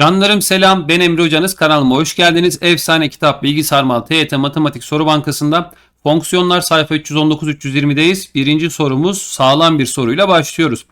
Canlarım selam ben Emre Hocanız kanalıma hoş geldiniz. Efsane kitap Bilgi Sarmal TYT Matematik Soru Bankası'nda fonksiyonlar sayfa 319-320'deyiz. Birinci sorumuz sağlam bir soruyla başlıyoruz.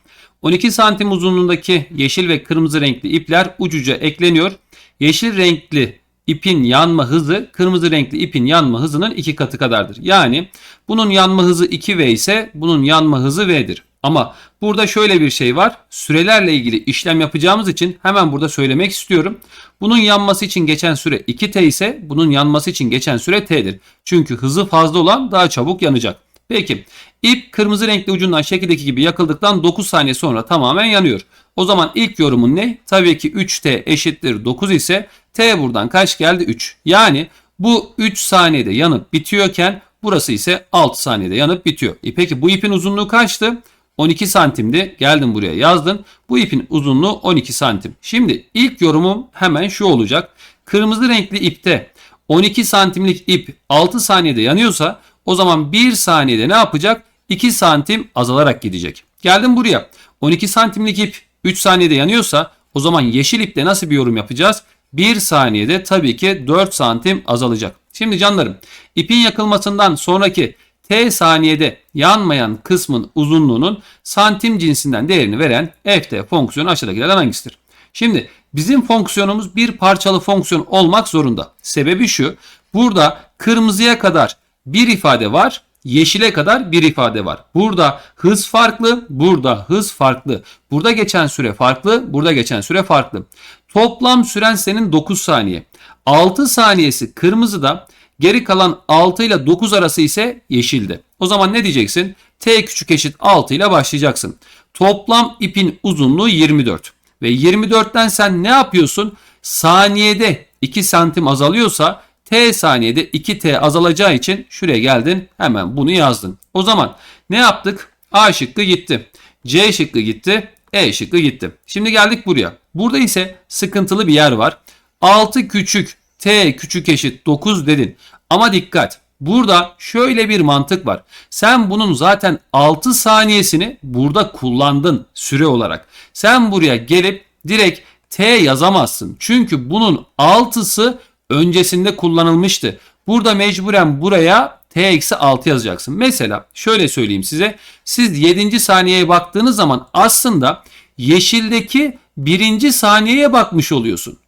12 santim uzunluğundaki yeşil ve kırmızı renkli ipler ucuca ekleniyor. Yeşil renkli ipin yanma hızı kırmızı renkli ipin yanma hızının iki katı kadardır. Yani bunun yanma hızı 2V ise bunun yanma hızı V'dir. Ama burada şöyle bir şey var. Sürelerle ilgili işlem yapacağımız için hemen burada söylemek istiyorum. Bunun yanması için geçen süre 2T ise bunun yanması için geçen süre T'dir. Çünkü hızı fazla olan daha çabuk yanacak. Peki ip kırmızı renkli ucundan şekildeki gibi yakıldıktan 9 saniye sonra tamamen yanıyor. O zaman ilk yorumun ne? Tabii ki 3T eşittir 9 ise T buradan kaç geldi? 3. Yani bu 3 saniyede yanıp bitiyorken burası ise 6 saniyede yanıp bitiyor. E peki bu ipin uzunluğu kaçtı? 12 santimdi. Geldim buraya yazdın. Bu ipin uzunluğu 12 santim. Şimdi ilk yorumum hemen şu olacak. Kırmızı renkli ipte 12 santimlik ip 6 saniyede yanıyorsa o zaman 1 saniyede ne yapacak? 2 santim azalarak gidecek. Geldim buraya. 12 santimlik ip 3 saniyede yanıyorsa o zaman yeşil ipte nasıl bir yorum yapacağız? 1 saniyede tabii ki 4 santim azalacak. Şimdi canlarım ipin yakılmasından sonraki t saniyede yanmayan kısmın uzunluğunun santim cinsinden değerini veren ft fonksiyonu aşağıdakilerden hangisidir? Şimdi bizim fonksiyonumuz bir parçalı fonksiyon olmak zorunda. Sebebi şu. Burada kırmızıya kadar bir ifade var. Yeşile kadar bir ifade var. Burada hız farklı, burada hız farklı. Burada geçen süre farklı, burada geçen süre farklı. Toplam süren senin 9 saniye. 6 saniyesi kırmızıda, Geri kalan 6 ile 9 arası ise yeşildi. O zaman ne diyeceksin? T küçük eşit 6 ile başlayacaksın. Toplam ipin uzunluğu 24. Ve 24'ten sen ne yapıyorsun? Saniyede 2 santim azalıyorsa T saniyede 2T azalacağı için şuraya geldin hemen bunu yazdın. O zaman ne yaptık? A şıkkı gitti. C şıkkı gitti. E şıkkı gitti. Şimdi geldik buraya. Burada ise sıkıntılı bir yer var. 6 küçük t küçük eşit 9 dedin. Ama dikkat. Burada şöyle bir mantık var. Sen bunun zaten 6 saniyesini burada kullandın süre olarak. Sen buraya gelip direkt t yazamazsın. Çünkü bunun 6'sı öncesinde kullanılmıştı. Burada mecburen buraya t-6 yazacaksın. Mesela şöyle söyleyeyim size. Siz 7. saniyeye baktığınız zaman aslında yeşildeki 1. saniyeye bakmış oluyorsun.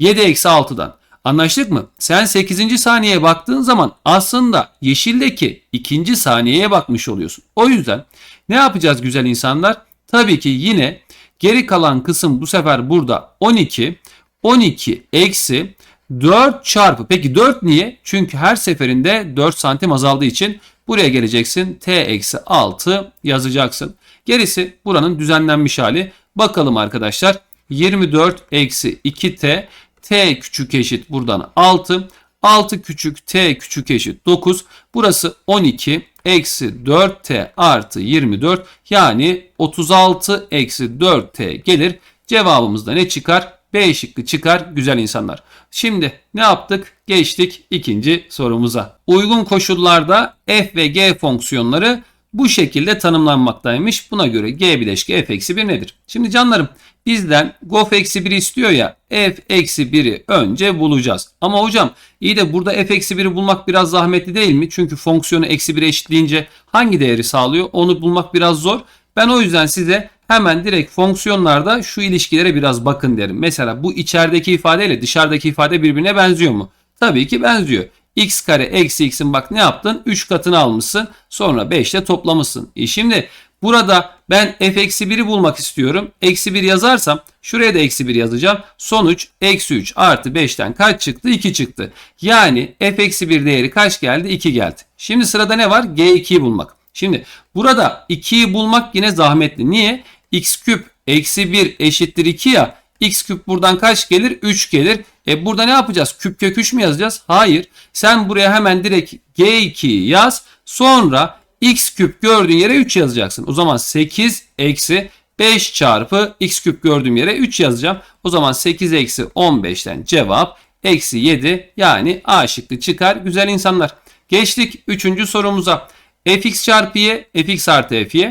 7-6'dan. Anlaştık mı? Sen 8. saniyeye baktığın zaman aslında yeşildeki 2. saniyeye bakmış oluyorsun. O yüzden ne yapacağız güzel insanlar? Tabii ki yine geri kalan kısım bu sefer burada 12. 12 eksi 4 çarpı. Peki 4 niye? Çünkü her seferinde 4 santim azaldığı için buraya geleceksin. T eksi 6 yazacaksın. Gerisi buranın düzenlenmiş hali. Bakalım arkadaşlar. 24 eksi 2t t küçük eşit buradan 6. 6 küçük t küçük eşit 9. Burası 12 eksi 4t artı 24 yani 36 eksi 4t gelir. Cevabımızda ne çıkar? B şıkkı çıkar güzel insanlar. Şimdi ne yaptık? Geçtik ikinci sorumuza. Uygun koşullarda f ve g fonksiyonları bu şekilde tanımlanmaktaymış. Buna göre g bileşke f eksi 1 nedir? Şimdi canlarım bizden gof eksi 1 istiyor ya f eksi 1'i önce bulacağız. Ama hocam iyi de burada f eksi 1'i bulmak biraz zahmetli değil mi? Çünkü fonksiyonu eksi 1'e eşitleyince hangi değeri sağlıyor? Onu bulmak biraz zor. Ben o yüzden size hemen direkt fonksiyonlarda şu ilişkilere biraz bakın derim. Mesela bu içerideki ifade ile dışarıdaki ifade birbirine benziyor mu? Tabii ki benziyor x kare eksi x'in bak ne yaptın? 3 katını almışsın. Sonra 5 ile toplamışsın. E şimdi burada ben f eksi 1'i bulmak istiyorum. Eksi 1 yazarsam şuraya da eksi 1 yazacağım. Sonuç eksi 3 artı 5'ten kaç çıktı? 2 çıktı. Yani f eksi 1 değeri kaç geldi? 2 geldi. Şimdi sırada ne var? g2'yi bulmak. Şimdi burada 2'yi bulmak yine zahmetli. Niye? x küp eksi 1 eşittir 2 ya x küp buradan kaç gelir? 3 gelir. E burada ne yapacağız? Küp kök 3 mü yazacağız? Hayır. Sen buraya hemen direkt G2'yi yaz. Sonra x küp gördüğün yere 3 yazacaksın. O zaman 8 eksi 5 çarpı x küp gördüğüm yere 3 yazacağım. O zaman 8 eksi 15'ten cevap eksi 7 yani A şıkkı çıkar. Güzel insanlar. Geçtik 3. sorumuza. fx çarpı y fx artı fy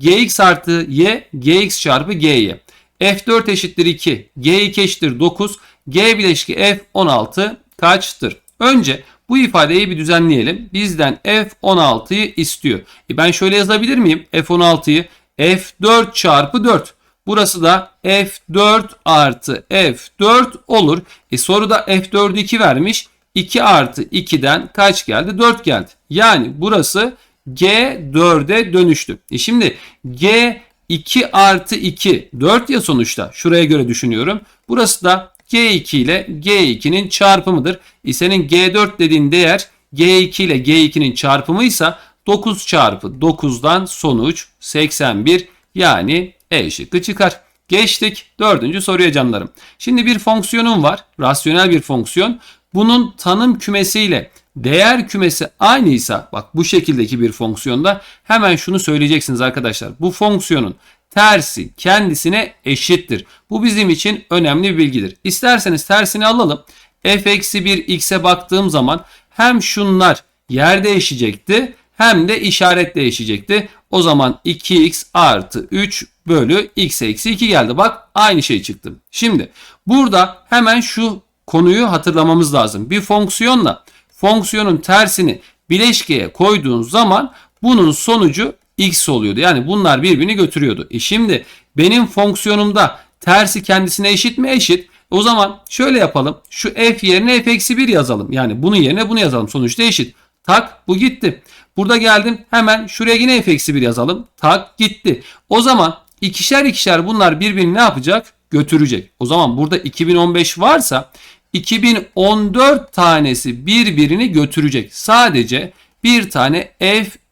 gx artı y gx çarpı gy F4 eşittir 2, G2 eşittir 9, G bileşki F16 kaçtır? Önce bu ifadeyi bir düzenleyelim. Bizden F16'yı istiyor. E ben şöyle yazabilir miyim? F16'yı F4 çarpı 4. Burası da F4 artı F4 olur. E soruda F4'ü 2 vermiş. 2 artı 2'den kaç geldi? 4 geldi. Yani burası G4'e dönüştü. E şimdi G 2 artı 2 4 ya sonuçta. Şuraya göre düşünüyorum. Burası da G2 ile G2'nin çarpımıdır. E senin G4 dediğin değer G2 ile G2'nin çarpımıysa 9 çarpı 9'dan sonuç 81 yani E şıkkı çıkar. Geçtik dördüncü soruya canlarım. Şimdi bir fonksiyonum var. Rasyonel bir fonksiyon. Bunun tanım kümesiyle değer kümesi aynıysa bak bu şekildeki bir fonksiyonda hemen şunu söyleyeceksiniz arkadaşlar. Bu fonksiyonun tersi kendisine eşittir. Bu bizim için önemli bir bilgidir. İsterseniz tersini alalım. f eksi 1 x'e baktığım zaman hem şunlar yer değişecekti hem de işaret değişecekti. O zaman 2x artı 3 bölü x eksi 2 geldi. Bak aynı şey çıktı. Şimdi burada hemen şu konuyu hatırlamamız lazım. Bir fonksiyonla fonksiyonun tersini bileşkeye koyduğun zaman bunun sonucu x oluyordu. Yani bunlar birbirini götürüyordu. E şimdi benim fonksiyonumda tersi kendisine eşit mi? Eşit. O zaman şöyle yapalım. Şu f yerine f eksi 1 yazalım. Yani bunun yerine bunu yazalım. Sonuçta eşit. Tak bu gitti. Burada geldim hemen şuraya yine f eksi 1 yazalım. Tak gitti. O zaman ikişer ikişer bunlar birbirini ne yapacak? Götürecek. O zaman burada 2015 varsa 2014 tanesi birbirini götürecek. Sadece bir tane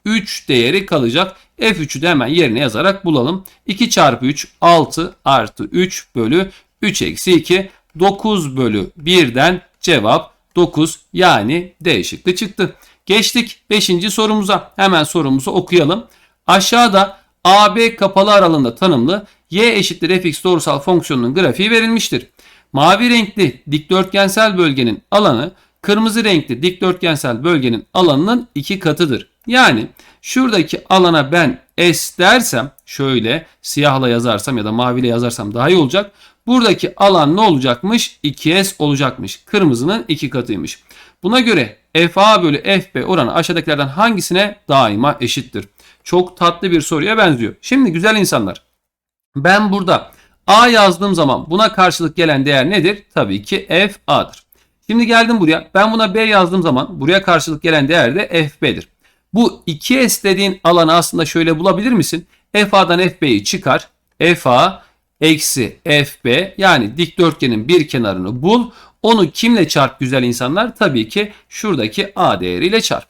f3 değeri kalacak. F3'ü de hemen yerine yazarak bulalım. 2 çarpı 3 6 artı 3 bölü 3 eksi 2 9 bölü 1'den cevap 9 yani D şıkkı çıktı. Geçtik 5. sorumuza. Hemen sorumuzu okuyalım. Aşağıda AB kapalı aralığında tanımlı y eşittir fx doğrusal fonksiyonunun grafiği verilmiştir. Mavi renkli dikdörtgensel bölgenin alanı kırmızı renkli dikdörtgensel bölgenin alanının iki katıdır. Yani şuradaki alana ben S dersem şöyle siyahla yazarsam ya da maviyle yazarsam daha iyi olacak. Buradaki alan ne olacakmış? 2S olacakmış. Kırmızının iki katıymış. Buna göre FA bölü FB oranı aşağıdakilerden hangisine daima eşittir? Çok tatlı bir soruya benziyor. Şimdi güzel insanlar ben burada A yazdığım zaman buna karşılık gelen değer nedir? Tabii ki FA'dır. Şimdi geldim buraya. Ben buna B yazdığım zaman buraya karşılık gelen değer de FB'dir. Bu 2S dediğin alanı aslında şöyle bulabilir misin? FA'dan FB'yi çıkar. FA eksi FB yani dikdörtgenin bir kenarını bul. Onu kimle çarp güzel insanlar? Tabii ki şuradaki A değeriyle çarp.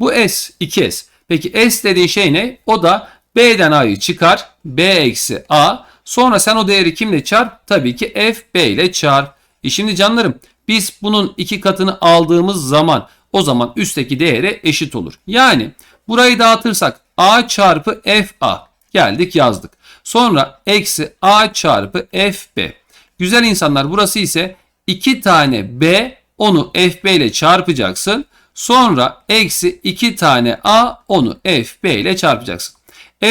Bu S 2S. Peki S dediğin şey ne? O da B'den A'yı çıkar. B eksi A. Sonra sen o değeri kimle çarp? Tabii ki FB ile çarp. E şimdi canlarım biz bunun iki katını aldığımız zaman o zaman üstteki değere eşit olur. Yani burayı dağıtırsak A çarpı FA geldik yazdık. Sonra eksi A çarpı FB. Güzel insanlar burası ise 2 tane B onu FB ile çarpacaksın. Sonra eksi 2 tane A onu FB ile çarpacaksın.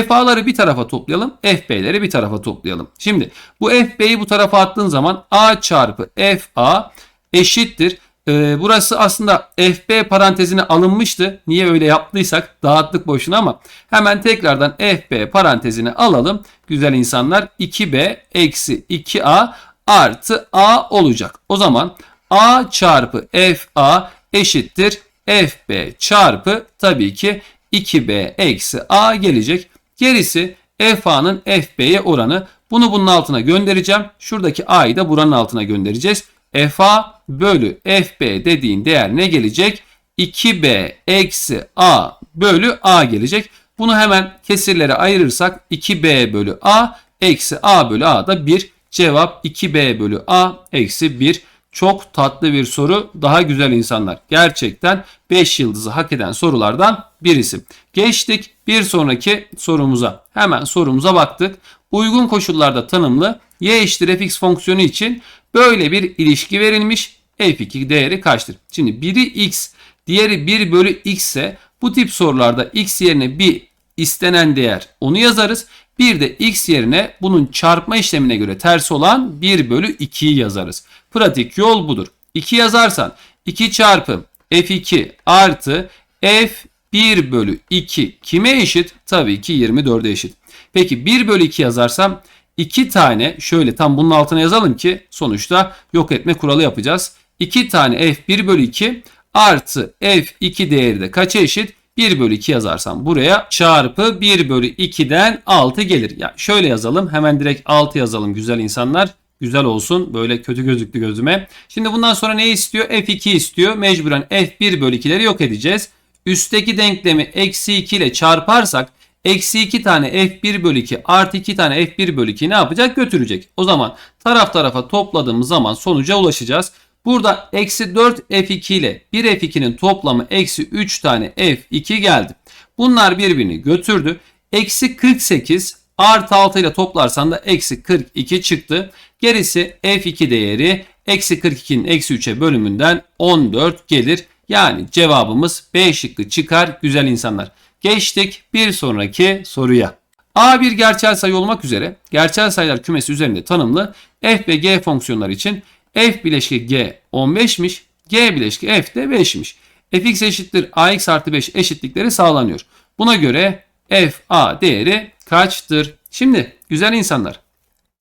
FA'ları bir tarafa toplayalım. FB'leri bir tarafa toplayalım. Şimdi bu FB'yi bu tarafa attığın zaman A çarpı FA eşittir. Ee, burası aslında FB parantezine alınmıştı. Niye öyle yaptıysak dağıttık boşuna ama hemen tekrardan FB parantezine alalım. Güzel insanlar 2B eksi 2A artı A olacak. O zaman A çarpı FA eşittir FB çarpı tabii ki 2B eksi A gelecek. Gerisi FA'nın FB'ye oranı. Bunu bunun altına göndereceğim. Şuradaki A'yı da buranın altına göndereceğiz. FA bölü FB dediğin değer ne gelecek? 2B eksi A bölü A gelecek. Bunu hemen kesirlere ayırırsak 2B bölü A eksi A bölü A da 1. Cevap 2B bölü A eksi 1. Çok tatlı bir soru. Daha güzel insanlar. Gerçekten 5 yıldızı hak eden sorulardan birisi. Geçtik bir sonraki sorumuza. Hemen sorumuza baktık. Uygun koşullarda tanımlı y eşittir fx fonksiyonu için böyle bir ilişki verilmiş. f2 değeri kaçtır? Şimdi biri x, diğeri 1 bölü x ise bu tip sorularda x yerine bir istenen değer onu yazarız. Bir de x yerine bunun çarpma işlemine göre ters olan 1 bölü 2'yi yazarız. Pratik yol budur. 2 yazarsan 2 çarpı f2 artı f1 bölü 2 kime eşit? Tabii ki 24'e eşit. Peki 1 bölü 2 yazarsam 2 tane şöyle tam bunun altına yazalım ki sonuçta yok etme kuralı yapacağız. 2 tane f1 bölü 2 artı f2 değeri de kaça eşit? 1 bölü 2 yazarsam buraya çarpı 1 bölü 2'den 6 gelir. Ya şöyle yazalım hemen direkt 6 yazalım güzel insanlar. Güzel olsun böyle kötü gözüktü gözüme. Şimdi bundan sonra ne istiyor? F2 istiyor. Mecburen F1 bölü 2'leri yok edeceğiz. Üstteki denklemi eksi 2 ile çarparsak eksi 2 tane F1 bölü 2 artı 2 tane F1 bölü 2 ne yapacak? Götürecek. O zaman taraf tarafa topladığımız zaman sonuca ulaşacağız. Burada eksi 4 F2 ile 1 F2'nin toplamı eksi 3 tane F2 geldi. Bunlar birbirini götürdü. Eksi 48 artı 6 ile toplarsan da eksi 42 çıktı. Gerisi F2 değeri eksi 42'nin eksi 3'e bölümünden 14 gelir. Yani cevabımız B şıkkı çıkar güzel insanlar. Geçtik bir sonraki soruya. A bir gerçel sayı olmak üzere gerçel sayılar kümesi üzerinde tanımlı f ve g fonksiyonları için f bileşki g 15'miş, g bileşki f de 5'miş. fx eşittir ax artı 5 eşitlikleri sağlanıyor. Buna göre f a değeri kaçtır? Şimdi güzel insanlar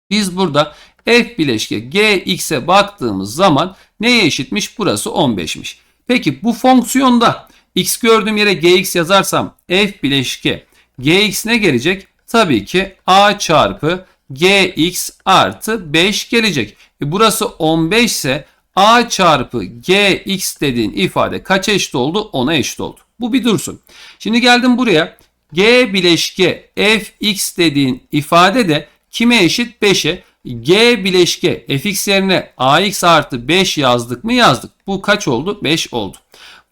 biz burada f bileşki gx'e baktığımız zaman neye eşitmiş? Burası 15'miş. Peki bu fonksiyonda x gördüğüm yere gx yazarsam f bileşki gx ne gelecek? Tabii ki a çarpı gx artı 5 gelecek. E burası 15 ise a çarpı gx dediğin ifade kaça eşit oldu? 10'a eşit oldu. Bu bir dursun. Şimdi geldim buraya. g bileşke fx dediğin ifade de kime eşit? 5'e. g bileşke fx yerine ax artı 5 yazdık mı yazdık. Bu kaç oldu? 5 oldu.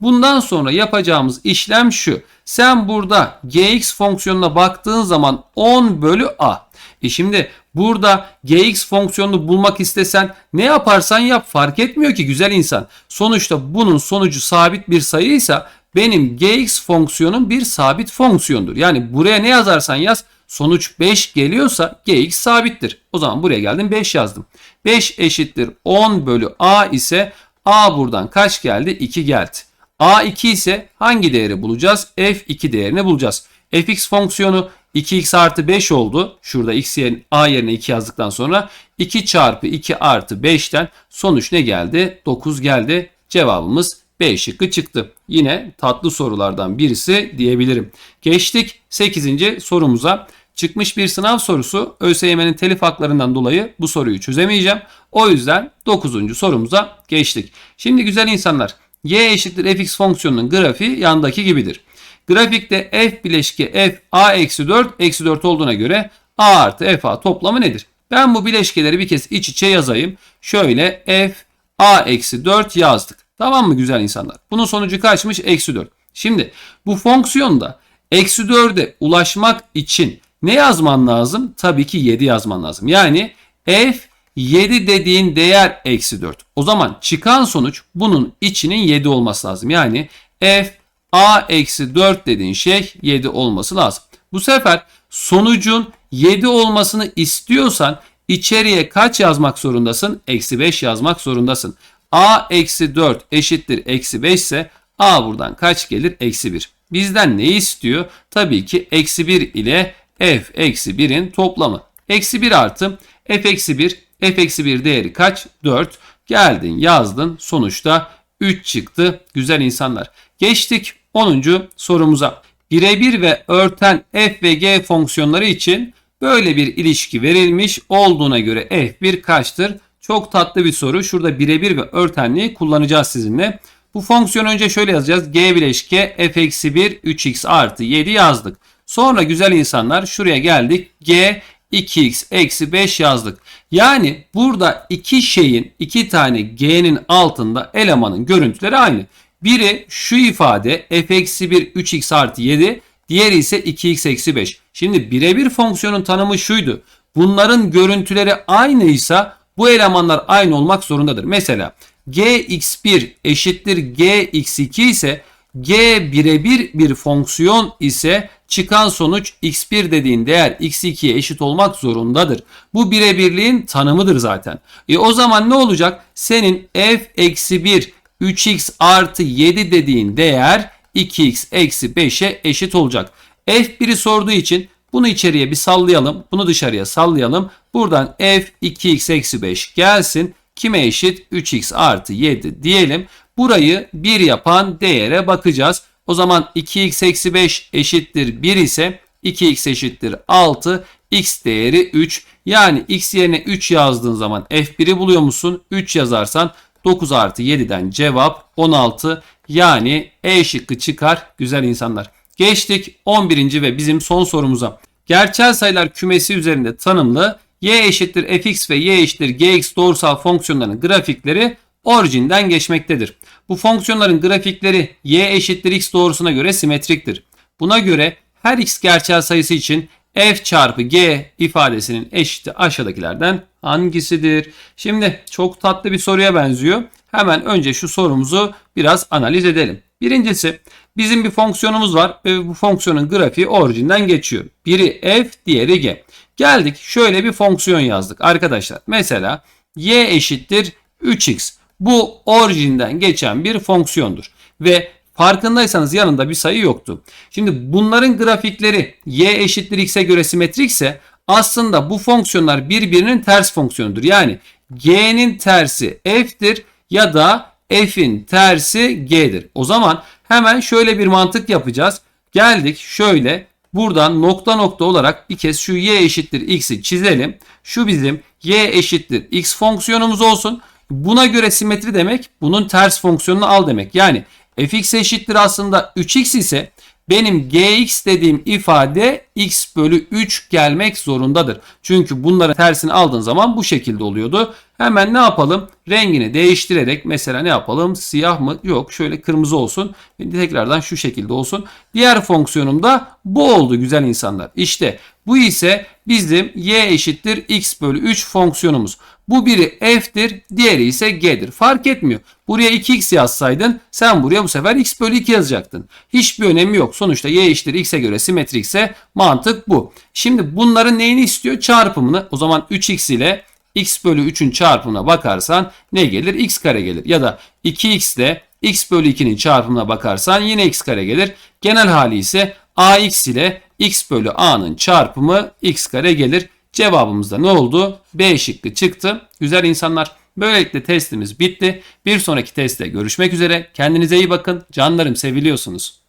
Bundan sonra yapacağımız işlem şu. Sen burada gx fonksiyonuna baktığın zaman 10 bölü a. E şimdi burada gx fonksiyonunu bulmak istesen ne yaparsan yap fark etmiyor ki güzel insan. Sonuçta bunun sonucu sabit bir sayıysa benim gx fonksiyonum bir sabit fonksiyondur. Yani buraya ne yazarsan yaz sonuç 5 geliyorsa gx sabittir. O zaman buraya geldim 5 yazdım. 5 eşittir 10 bölü a ise a buradan kaç geldi? 2 geldi. A2 ise hangi değeri bulacağız? F2 değerini bulacağız. fx fonksiyonu 2x artı 5 oldu. Şurada x yerine, a yerine 2 yazdıktan sonra 2 çarpı 2 artı 5'ten sonuç ne geldi? 9 geldi. Cevabımız B şıkkı çıktı. Yine tatlı sorulardan birisi diyebilirim. Geçtik 8. sorumuza. Çıkmış bir sınav sorusu ÖSYM'nin telif haklarından dolayı bu soruyu çözemeyeceğim. O yüzden 9. sorumuza geçtik. Şimdi güzel insanlar y eşittir fx fonksiyonunun grafiği yandaki gibidir. Grafikte f bileşki f a eksi 4 eksi 4 olduğuna göre a artı f a toplamı nedir? Ben bu bileşkeleri bir kez iç içe yazayım. Şöyle f a eksi 4 yazdık. Tamam mı güzel insanlar? Bunun sonucu kaçmış? Eksi 4. Şimdi bu fonksiyonda eksi 4'e ulaşmak için ne yazman lazım? Tabii ki 7 yazman lazım. Yani f 7 dediğin değer eksi 4. O zaman çıkan sonuç bunun içinin 7 olması lazım. Yani f a eksi 4 dediğin şey 7 olması lazım. Bu sefer sonucun 7 olmasını istiyorsan içeriye kaç yazmak zorundasın? Eksi 5 yazmak zorundasın. a eksi 4 eşittir eksi 5 ise a buradan kaç gelir? Eksi 1. Bizden ne istiyor? Tabii ki eksi 1 ile f eksi 1'in toplamı. Eksi 1 artı f eksi 1 f eksi 1 değeri kaç? 4. Geldin yazdın sonuçta 3 çıktı güzel insanlar. Geçtik 10. sorumuza. Birebir ve örten f ve g fonksiyonları için böyle bir ilişki verilmiş olduğuna göre f1 kaçtır? Çok tatlı bir soru. Şurada birebir ve örtenliği kullanacağız sizinle. Bu fonksiyonu önce şöyle yazacağız. g bileşke f eksi 1 3x artı 7 yazdık. Sonra güzel insanlar şuraya geldik. g 2x eksi 5 yazdık. Yani burada iki şeyin iki tane g'nin altında elemanın görüntüleri aynı. Biri şu ifade f eksi 1 3x artı 7 diğeri ise 2x eksi 5. Şimdi birebir fonksiyonun tanımı şuydu. Bunların görüntüleri aynıysa bu elemanlar aynı olmak zorundadır. Mesela gx1 eşittir gx2 ise g birebir bir fonksiyon ise çıkan sonuç x1 dediğin değer x2'ye eşit olmak zorundadır. Bu birebirliğin tanımıdır zaten. E o zaman ne olacak? Senin f eksi 1 3x artı 7 dediğin değer 2x eksi 5'e eşit olacak. F1'i sorduğu için bunu içeriye bir sallayalım. Bunu dışarıya sallayalım. Buradan f 2x eksi 5 gelsin. Kime eşit? 3x artı 7 diyelim. Burayı 1 yapan değere bakacağız. O zaman 2x eksi 5 eşittir 1 ise 2x eşittir 6. x değeri 3. Yani x yerine 3 yazdığın zaman f1'i buluyor musun? 3 yazarsan 9 artı 7'den cevap 16. Yani E şıkkı çıkar güzel insanlar. Geçtik 11. ve bizim son sorumuza. Gerçel sayılar kümesi üzerinde tanımlı y eşittir fx ve y eşittir gx doğrusal fonksiyonlarının grafikleri orijinden geçmektedir. Bu fonksiyonların grafikleri y eşittir x doğrusuna göre simetriktir. Buna göre her x gerçel sayısı için f çarpı g ifadesinin eşiti aşağıdakilerden hangisidir? Şimdi çok tatlı bir soruya benziyor. Hemen önce şu sorumuzu biraz analiz edelim. Birincisi bizim bir fonksiyonumuz var ve bu fonksiyonun grafiği orijinden geçiyor. Biri f, diğeri g. Geldik şöyle bir fonksiyon yazdık arkadaşlar. Mesela y eşittir 3x. Bu orijinden geçen bir fonksiyondur. Ve farkındaysanız yanında bir sayı yoktu. Şimdi bunların grafikleri y eşittir x'e göre simetrikse aslında bu fonksiyonlar birbirinin ters fonksiyonudur. Yani g'nin tersi f'tir ya da f'in tersi g'dir. O zaman hemen şöyle bir mantık yapacağız. Geldik şöyle buradan nokta nokta olarak bir kez şu y eşittir x'i çizelim. Şu bizim y eşittir x fonksiyonumuz olsun. Buna göre simetri demek bunun ters fonksiyonunu al demek. Yani fx eşittir aslında 3x ise benim gx dediğim ifade x bölü 3 gelmek zorundadır. Çünkü bunların tersini aldığın zaman bu şekilde oluyordu. Hemen ne yapalım? Rengini değiştirerek mesela ne yapalım? Siyah mı? Yok şöyle kırmızı olsun. Tekrardan şu şekilde olsun. Diğer fonksiyonum da bu oldu güzel insanlar. İşte bu ise bizim y eşittir x bölü 3 fonksiyonumuz. Bu biri f'tir, diğeri ise g'dir. Fark etmiyor. Buraya 2x yazsaydın sen buraya bu sefer x bölü 2 yazacaktın. Hiçbir önemi yok. Sonuçta y eşittir x'e göre simetrikse mantık bu. Şimdi bunların neyini istiyor? Çarpımını. O zaman 3x ile x bölü 3'ün çarpımına bakarsan ne gelir? x kare gelir. Ya da 2x ile x bölü 2'nin çarpımına bakarsan yine x kare gelir. Genel hali ise ax ile x bölü a'nın çarpımı x kare gelir. Cevabımızda ne oldu? B şıkkı çıktı. Güzel insanlar. Böylelikle testimiz bitti. Bir sonraki testte görüşmek üzere. Kendinize iyi bakın. Canlarım seviliyorsunuz.